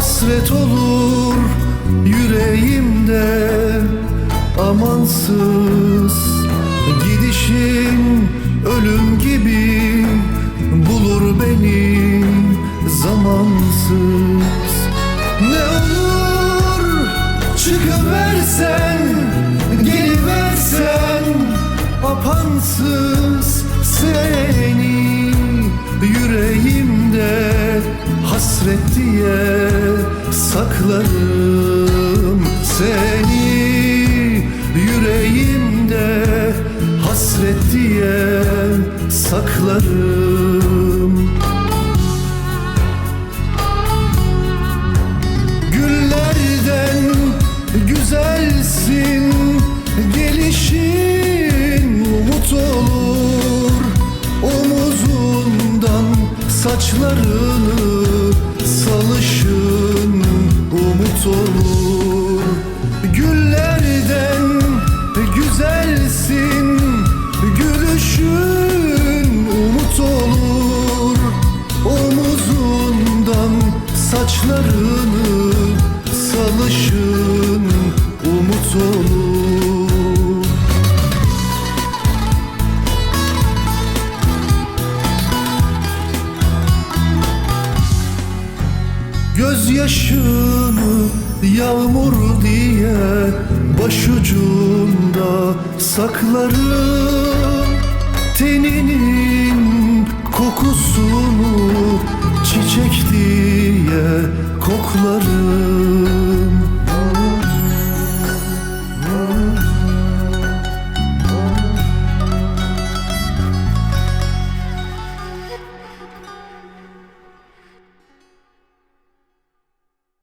Hasret olur yüreğimde. Amansız Gidişin ölüm gibi bulur beni zamansız. Ne olur çıkıversen geliversen apansız seni yüreğimde hasret diye saklarım seni yüreğimde hasret diye saklarım. Güllerden güzelsin Gelişin umut olur. Omuzundan saçlarını salışın güzelsin Gülüşün umut olur. Omuzundan saçlarını salışın umut olur. Gözyaşını yağmur diye başucunda saklarım Teninin kokusunu çiçek diye koklarım